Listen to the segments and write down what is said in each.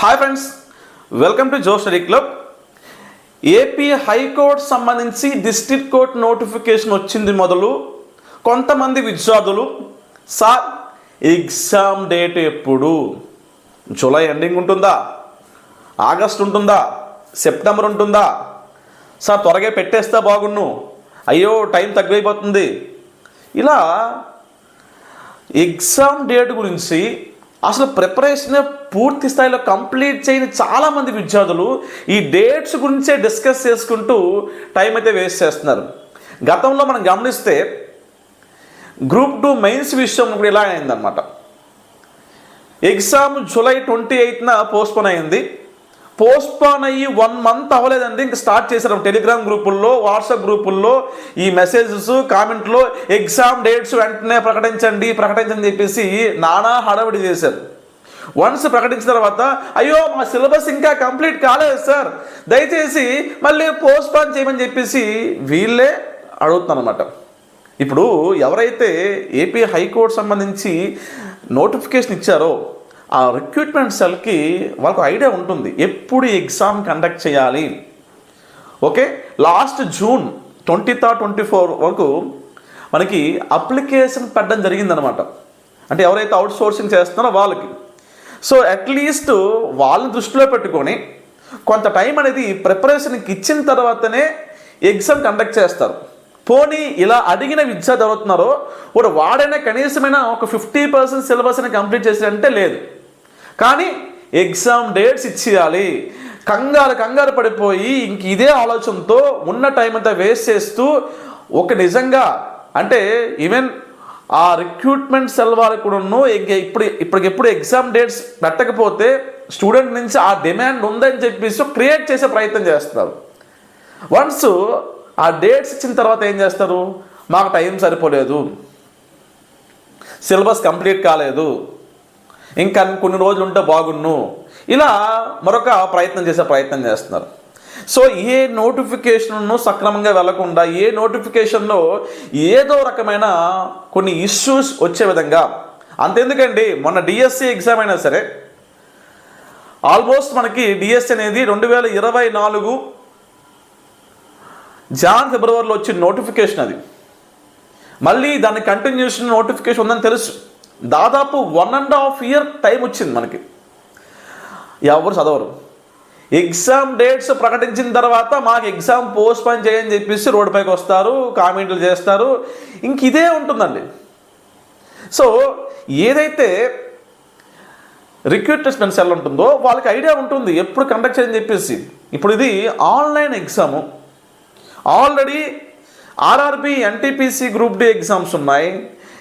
Hi friends welcome to Jo study club. A P high court సంబంధించి district court notification వచ్చింది మొదలు. కొంతమంది విద్యార్థులు సార్ ఎగ్జామ్ డేట్ ఎప్పుడు? జూలై ఎండింగ్ ఉంటుందా? ఆగస్ట్ ఉంటుందా? సెప్టెంబర్ ఉంటుందా? సార్ త్వరగా పెట్టేస్తే బాగున్ను. అయ్యో టైం తగ్గిపోతుంది. ఇలా ఎగ్జామ్ డేట్ గురించి అసలు ప్రిపరేషన్ పూర్తి స్థాయిలో కంప్లీట్ చేయని చాలామంది విద్యార్థులు ఈ డేట్స్ గురించే డిస్కస్ చేసుకుంటూ టైం అయితే వేస్ట్ చేస్తున్నారు. గతంలో మనం గమనిస్తే గ్రూప్ టూ మెయిన్స్ విషయం కూడా ఇలా అయిందనమాట ఎగ్జామ్ జూలై ట్వంటీ ఎయిత్న పోస్ట్పోన్ అయింది. పోస్ట్పోన్ అయ్యి వన్ మంత్ అవ్వలేదండి. ఇంకా స్టార్ట్ చేశారు. టెలిగ్రామ్ గ్రూపుల్లో వాట్సాప్ గ్రూపుల్లో ఈ మెసేజెస్ కామెంట్లో ఎగ్జామ్ డేట్స్ వెంటనే ప్రకటించండి ప్రకటించని చెప్పేసి నానా హడావిడి చేశారు. వన్స్ ప్రకటించిన తర్వాత అయ్యో మా సిలబస్ ఇంకా కంప్లీట్ కాలేదు సార్. దయచేసి మళ్ళీ పోస్ట్పోన్ చేయమని చెప్పేసి వీళ్ళే అనమాట ఇప్పుడు ఎవరైతే ఏపీ హైకోర్టు సంబంధించి నోటిఫికేషన్ ఇచ్చారో ఆ రిక్రూట్మెంట్ సెల్కి వాళ్ళకు ఐడియా ఉంటుంది. ఎప్పుడు ఎగ్జామ్ కండక్ట్ చేయాలి? Okay last June twenty third twenty four వరకు మనకి అప్లికేషన్ పెట్టడం జరిగిందనమాట అంటే ఎవరైతే అవుట్ సోర్సింగ్ చేస్తున్నారో వాళ్ళకి. సో అట్లీస్ట్ వాళ్ళని దృష్టిలో పెట్టుకొని కొంత టైం అనేది ప్రిపరేషన్కి ఇచ్చిన తర్వాతనే ఎగ్జామ్ కండక్ట్ చేస్తారు. పోనీ ఇలా అడిగిన విద్యార్థి ఎవరుతున్నారో వాడు వాడైనా కనీసమైన ఒక ఫిఫ్టీ పర్సెంట్ సిలబస్ని కంప్లీట్ చేసినంటే లేదు. కానీ ఎగ్జామ్ డేట్స్ ఇచ్చేయాలి. కంగారు కంగారు పడిపోయి ఇంక ఇదే ఆలోచనతో ఉన్న టైం అంతా వేస్ట్ చేస్తూ ఒక నిజంగా అంటే ఈవెన్ ఆ రిక్రూట్మెంట్ సెల్ వారికి కూడాను ఇంక ఇప్పుడు ఇప్పటికెప్పుడు ఎగ్జామ్ డేట్స్ పెట్టకపోతే స్టూడెంట్ నుంచి ఆ డిమాండ్ ఉందని చెప్పేసి క్రియేట్ చేసే ప్రయత్నం చేస్తారు వన్స్ ఆ డేట్స్ ఇచ్చిన తర్వాత ఏం చేస్తారు? మాకు టైం సరిపోలేదు. సిలబస్ కంప్లీట్ కాలేదు. ఇంకా కొన్ని రోజులు ఉంటే బాగున్ను. ఇలా మరొక ప్రయత్నం చేసే ప్రయత్నం చేస్తున్నారు. సో ఏ నోటిఫికేషన్ను సక్రమంగా వెళ్ళకుండా ఏ నోటిఫికేషన్లో ఏదో రకమైన కొన్ని ఇష్యూస్ వచ్చే విధంగా అంతెందుకండి మొన్న డిఎస్సి ఎగ్జామ్ అయినా సరే ఆల్మోస్ట్ మనకి డిఎస్సి అనేది రెండు వేల ఇరవై నాలుగు జాన్ ఫిబ్రవరిలో వచ్చిన నోటిఫికేషన్ అది. మళ్ళీ దాని కంటిన్యూషన్ నోటిఫికేషన్ ఉందని తెలుసు. దాదాపు one and half year time వచ్చింది మనకి. ఎవరు చదవరు. ఎగ్జామ్ డేట్స్ ప్రకటించిన తర్వాత మాకు ఎగ్జామ్ పోస్ట్ పోన్ చేయని చెప్పేసి రోడ్డుపైకి వస్తారు కామెంట్లు చేస్తారు. ఇంక ఇదే ఉంటుందండి. సో ఏదైతే రిక్రూట్మెంట్ సెల్ ఉంటుందో వాళ్ళకి ఐడియా ఉంటుంది ఎప్పుడు కండక్ట్ చేయని చెప్పేసి. ఇప్పుడు ఇది online exam already RRB NTPC group D exams ఉన్నాయి.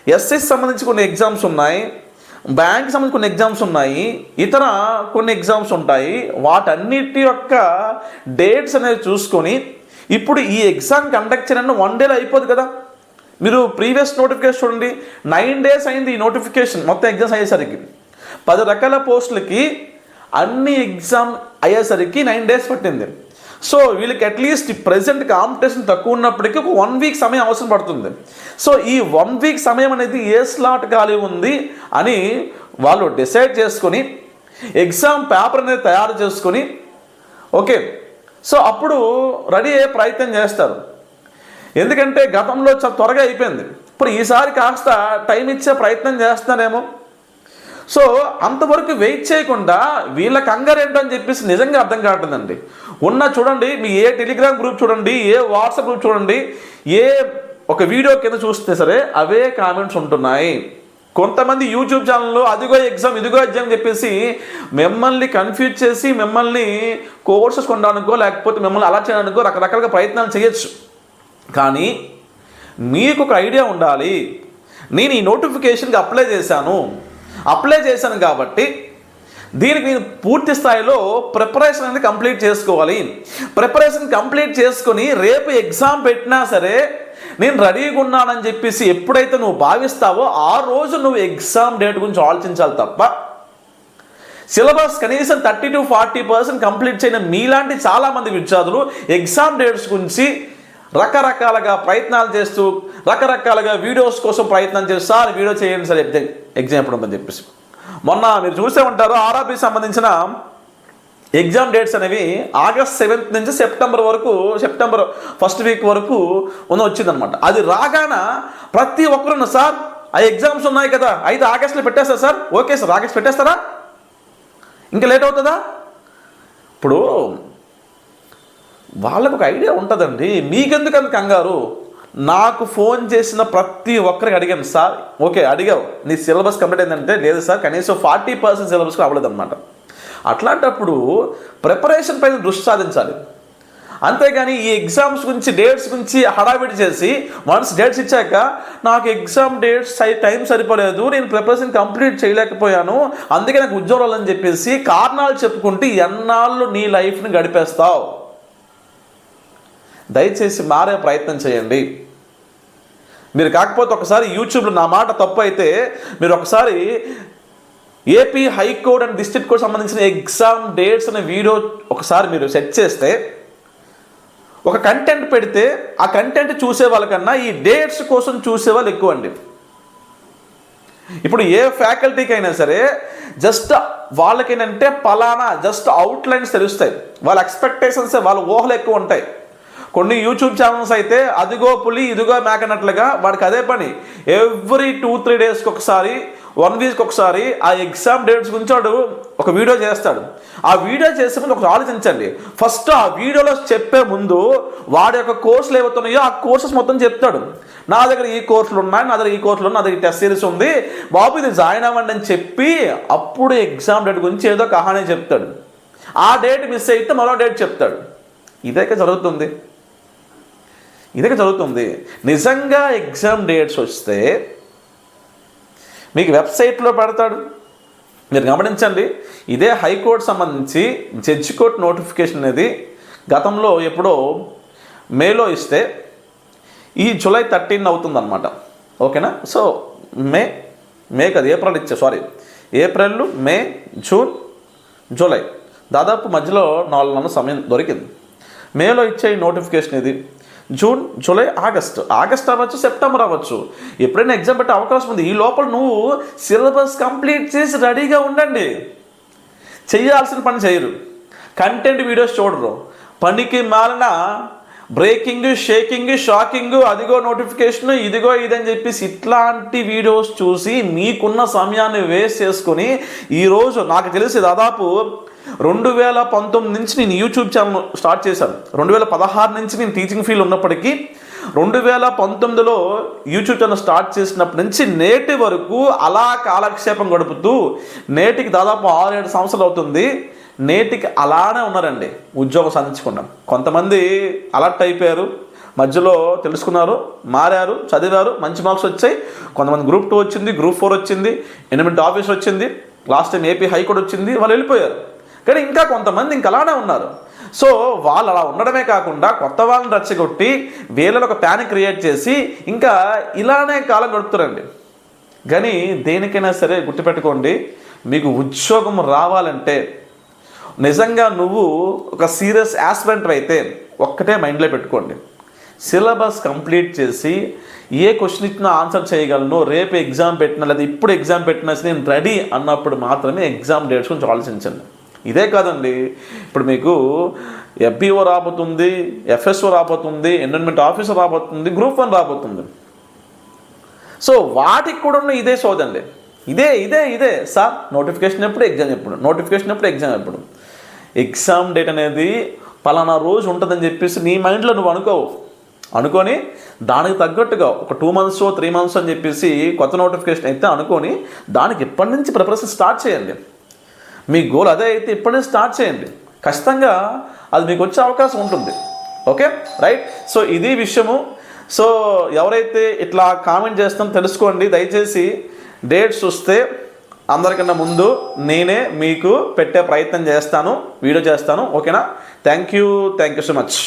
ఎస్ఎస్ సంబంధించి కొన్ని ఎగ్జామ్స్ ఉన్నాయి. బ్యాంక్ సంబంధించి కొన్ని ఎగ్జామ్స్ ఉన్నాయి. ఇతర కొన్ని ఎగ్జామ్స్ ఉంటాయి. వాటన్నిటి యొక్క డేట్స్ అనేవి చూసుకొని ఇప్పుడు ఈ ఎగ్జామ్ కండక్ట్ చేయడానికి వన్ డేలో అయిపోదు కదా. మీరు ప్రీవియస్ నోటిఫికేషన్ చూడండి. నైన్ డేస్ అయింది ఈ నోటిఫికేషన్ మొత్తం ఎగ్జామ్స్ అయ్యేసరికి. పది రకాల పోస్టులకి అన్ని ఎగ్జామ్ అయ్యేసరికి నైన్ డేస్ పట్టింది. సో వీళ్ళకి అట్లీస్ట్ ప్రజెంట్ కాంపిటీషన్ తక్కువ ఉన్నప్పటికీ ఒక వన్ వీక్ సమయం అవసరం పడుతుంది. సో ఈ వన్ వీక్ సమయం అనేది ఏ స్లాట్ ఖాళీ ఉంది అని వాళ్ళు డిసైడ్ చేసుకొని ఎగ్జామ్ పేపర్ అనేది తయారు చేసుకొని ఓకే సో అప్పుడు రెడీ అయ్యే ప్రయత్నం చేస్తారు. ఎందుకంటే గతంలో చాలా త్వరగా అయిపోయింది. ఇప్పుడు ఈసారి కాస్త టైం ఇచ్చే ప్రయత్నం చేస్తున్నారేమో. సో అంతవరకు వెయిట్ చేయకుండా వీళ్ళ కంగారు ఏంటని చెప్పేసి నిజంగా అర్థం కావట్లేదండి. ఉన్న చూడండి మీ ఏ టెలిగ్రామ్ గ్రూప్ చూడండి ఏ వాట్సాప్ గ్రూప్ చూడండి ఏ ఒక వీడియో కింద చూస్తే సరే అవే కామెంట్స్ ఉంటున్నాయి. కొంతమంది యూట్యూబ్ ఛానల్లో అదిగో ఎగ్జామ్ ఇదిగో ఎగ్జామ్ చెప్పేసి మిమ్మల్ని కన్ఫ్యూజ్ చేసి మిమ్మల్ని కోర్సెస్ కొనడానికో లేకపోతే మిమ్మల్ని అలా చేయడానికో రకరకాలుగా ప్రయత్నాలు చేయొచ్చు. కానీ మీకు ఒక ఐడియా ఉండాలి. నేను ఈ నోటిఫికేషన్కి అప్లై చేశాను. అప్లై చేశాను కాబట్టి దీనికి నేను పూర్తి స్థాయిలో ప్రిపరేషన్ అనేది కంప్లీట్ చేసుకోవాలి. ప్రిపరేషన్ కంప్లీట్ చేసుకొని రేపు ఎగ్జామ్ పెట్టినా సరే నేను రెడీగా ఉన్నానని చెప్పేసి ఎప్పుడైతే నువ్వు భావిస్తావో ఆ రోజు నువ్వు ఎగ్జామ్ డేట్ గురించి ఆలోచించాలి తప్ప సిలబస్ కనీసం thirty to forty percent complete చేయని మీలాంటి చాలామంది విద్యార్థులు ఎగ్జామ్ డేట్స్ గురించి రకరకాలుగా ప్రయత్నాలు చేస్తూ రకరకాలుగా వీడియోస్ కోసం ప్రయత్నం చేస్తూ సార్ వీడియో చేయండి సార్ ఎగ్జామ్ ఎప్పుడు ఉందని చెప్పేసి. మొన్న మీరు చూసే ఉంటారు ఆర్ఆర్బి సంబంధించిన ఎగ్జామ్ డేట్స్ అనేవి ఆగస్ట్ సెవెంత్ నుంచి సెప్టెంబర్ వరకు సెప్టెంబర్ ఫస్ట్ వీక్ వరకు ఉన్న వచ్చిందనమాట అది రాగాన ప్రతి ఒక్కరున్న సార్ ఆ ఎగ్జామ్స్ ఉన్నాయి కదా అయితే ఆగస్ట్లో పెట్టేస్తారు సార్? ఓకే సార్ ఆగస్ట్ పెట్టేస్తారా? ఇంకా లేట్ అవుతుందా? ఇప్పుడు వాళ్ళకు ఒక ఐడియా ఉంటుందండి. మీకెందుకు అంత కంగారు? నాకు ఫోన్ చేసిన ప్రతి ఒక్కరికి అడిగాను సార్ ఓకే అడిగావు. నీ సిలబస్ కంప్లీట్ అయిందంటే లేదు సార్. కనీసం ఫార్టీ పర్సెంట్ సిలబస్కి అవ్వలేదు అనమాట అట్లాంటప్పుడు ప్రిపరేషన్ పైన దృష్టి సాధించాలి. అంతేగాని ఈ ఎగ్జామ్స్ గురించి డేట్స్ గురించి హడావిడి చేసి వన్స్ డేట్స్ ఇచ్చాక నాకు ఎగ్జామ్ డేట్స్ టైం సరిపోలేదు నేను ప్రిపరేషన్ కంప్లీట్ చేయలేకపోయాను అందుకే నాకు ఉద్యోగాలు అని చెప్పేసి కారణాలు చెప్పుకుంటూ ఎన్నాళ్ళు నీ లైఫ్ని గడిపేస్తావు. దయచేసి మారే ప్రయత్నం చేయండి. మీరు కాకపోతే ఒకసారి యూట్యూబ్లో నా మాట తప్పు అయితే మీరు ఒకసారి A P high court and district court సంబంధించిన ఎగ్జామ్ డేట్స్ అనే వీడియో ఒకసారి మీరు సెట్ చేస్తే ఒక కంటెంట్ పెడితే ఆ కంటెంట్ చూసే వాళ్ళకన్నా ఈ డేట్స్ కోసం చూసే వాళ్ళు ఎక్కువ అండి ఇప్పుడు ఏ ఫ్యాకల్టీకి అయినా సరే జస్ట్ వాళ్ళకేనంటే పలానా జస్ట్ అవుట్లైన్స్ తెలుస్తాయి. వాళ్ళ ఎక్స్పెక్టేషన్స్ వాళ్ళ ఊహలు ఎక్కువ ఉంటాయి. కొన్ని యూట్యూబ్ ఛానల్స్ అయితే అదిగో పులి ఇదిగో మేకనట్లుగా వాడికి అదే పని. ఎవ్రీ టూ త్రీ డేస్కి ఒకసారి వన్ వీక్కి ఒకసారి ఆ ఎగ్జామ్ డేట్స్ గురించి వాడు ఒక వీడియో చేస్తాడు. ఆ వీడియో చేసే ముందు ఆలోచించండి. ఫస్ట్ ఆ వీడియోలో చెప్పే ముందు వాడి యొక్క కోర్సులు ఏవైతున్నాయో ఆ కోర్సెస్ మొత్తం చెప్తాడు. నా దగ్గర ఈ కోర్సులు ఉన్నాయి నా దగ్గర ఈ కోర్సులు ఉన్నాయి నా దగ్గర టెస్ట్ సిరీస్ ఉంది. బాబు ఇది జాయిన్ అవ్వండి అని చెప్పి అప్పుడు ఎగ్జామ్ డేట్ గురించి ఏదో కహానే చెప్తాడు. ఆ డేట్ మిస్ అయితే మరో డేట్ చెప్తాడు. ఇదే జరుగుతుంది. ఇదే జరుగుతుంది. నిజంగా ఎగ్జామ్ డేట్స్ వస్తే మీకు వెబ్సైట్లో పెడతాడు. మీరు గమనించండి ఇదే హైకోర్టు సంబంధించి జడ్జి కోర్ట్ నోటిఫికేషన్ అనేది గతంలో ఎప్పుడో మేలో ఇస్తే ఈ జూలై థర్టీన్ అవుతుందన్నమాట. ఓకేనా? సో మే మే కదా ఏప్రిల్ ఇచ్చే sorry April May June July. దాదాపు మధ్యలో నాలుగు నెలల సమయం దొరికింది. మేలో ఇచ్చే ఈ నోటిఫికేషన్ ఇది. June July August. ఆగస్ట్ అవ్వచ్చు సెప్టెంబర్ అవ్వచ్చు. ఎప్పుడైనా ఎగ్జామ్ పెట్టే అవకాశం ఉంది. ఈ లోపల నువ్వు సిలబస్ కంప్లీట్ చేసి రెడీగా ఉండండి. చేయాల్సిన పని చేయరు. కంటెంట్ వీడియోస్ చూడరు. పనికి మాలిన బ్రేకింగ్ షేకింగ్ షాకింగ్ అదిగో నోటిఫికేషన్ ఇదిగో ఇదని చెప్పేసి ఇట్లాంటి వీడియోస్ చూసి మీకున్న సమయాన్ని వేస్ట్ చేసుకొని ఈరోజు నాకు తెలిసి దాదాపు రెండు వేల పంతొమ్మిది నుంచి నేను యూట్యూబ్ ఛానల్ స్టార్ట్ చేశాను. రెండు వేల పదహారు నుంచి నేను టీచింగ్ ఫీల్డ్ ఉన్నప్పటికీ రెండు వేల పంతొమ్మిదిలో యూట్యూబ్ ఛానల్ స్టార్ట్ చేసినప్పటి నుంచి నేటి వరకు అలా కాలక్షేపం గడుపుతూ నేటికి దాదాపు ఆరు ఏడు సంవత్సరాలు అవుతుంది. నేటికి అలానే ఉన్నారండి. ఉద్యోగం సాధించకుండా కొంతమంది అలర్ట్ అయిపోయారు. మధ్యలో తెలుసుకున్నారు మారారు చదివారు మంచి మార్క్స్ వచ్చాయి. కొంతమంది గ్రూప్ టూ వచ్చింది గ్రూప్ ఫోర్ వచ్చింది ఎనిమిది ఆఫీస్ వచ్చింది లాస్ట్ టైం ఏపీ హైకోర్టు వచ్చింది వాళ్ళు వెళ్ళిపోయారు. కానీ ఇంకా కొంతమంది ఇంకా అలానే ఉన్నారు. సో వాళ్ళు అలా ఉండడమే కాకుండా కొత్త వాళ్ళని రచ్చగొట్టి వీళ్ళలో ఒక ప్యానిక్ క్రియేట్ చేసి ఇంకా ఇలానే కాలం గడుపుతారండి. కానీ దేనికైనా సరే గుర్తుపెట్టుకోండి మీకు ఉద్యోగం రావాలంటే నిజంగా నువ్వు ఒక సీరియస్ యాస్పెంట్ అయితే ఒక్కటే మైండ్లో పెట్టుకోండి. సిలబస్ కంప్లీట్ చేసి ఏ క్వశ్చన్ ఇచ్చినా ఆన్సర్ చేయగలను. రేపు ఎగ్జామ్ పెట్టినా లేదా ఇప్పుడు ఎగ్జామ్ పెట్టినా సరే నేను రెడీ అన్నప్పుడు మాత్రమే ఎగ్జామ్ డేట్స్ గురించి ఆలోచించండి. ఇదే కాదండి. ఇప్పుడు మీకు ఎఫ్బిఓ రాబోతుంది ఎఫ్ఎస్ఓ రాబోతుంది ఎన్విరాన్మెంట్ ఆఫీసర్ రాబోతుంది గ్రూప్ వన్ రాబోతుంది. సో వాటికి కూడా ఉన్న ఇదే సోదండి. ఇదే ఇదే ఇదే. సార్ నోటిఫికేషన్ ఎప్పుడు ఎగ్జామ్ ఎప్పుడు? నోటిఫికేషన్ ఎప్పుడు ఎగ్జామ్ ఎప్పుడు? ఎగ్జామ్ డేట్ అనేది పలానా రోజు ఉంటుందని చెప్పేసి నీ మైండ్లో నువ్వు అనుకోవు. అనుకొని దానికి తగ్గట్టుగా ఒక టూ మంత్స్ త్రీ మంత్స్ అని చెప్పేసి కొత్త నోటిఫికేషన్ అయితే అనుకొని దానికి ఇప్పటి నుంచి ప్రిపరేషన్ స్టార్ట్ చేయండి. మీ గోల్ అదే అయితే ఇప్పటి నుంచి స్టార్ట్ చేయండి. ఖచ్చితంగా అది మీకు వచ్చే అవకాశం ఉంటుంది. ఓకే? రైట్? సో ఇది విషయము. సో ఎవరైతే ఇట్లా కామెంట్ చేస్తాం తెలుసుకోండి. దయచేసి డేట్స్ వస్తే అందరికన్నా ముందు నేనే మీకు పెట్టే ప్రయత్నం చేస్తాను వీడియో చేస్తాను ఓకేనా? Thank you thank you so much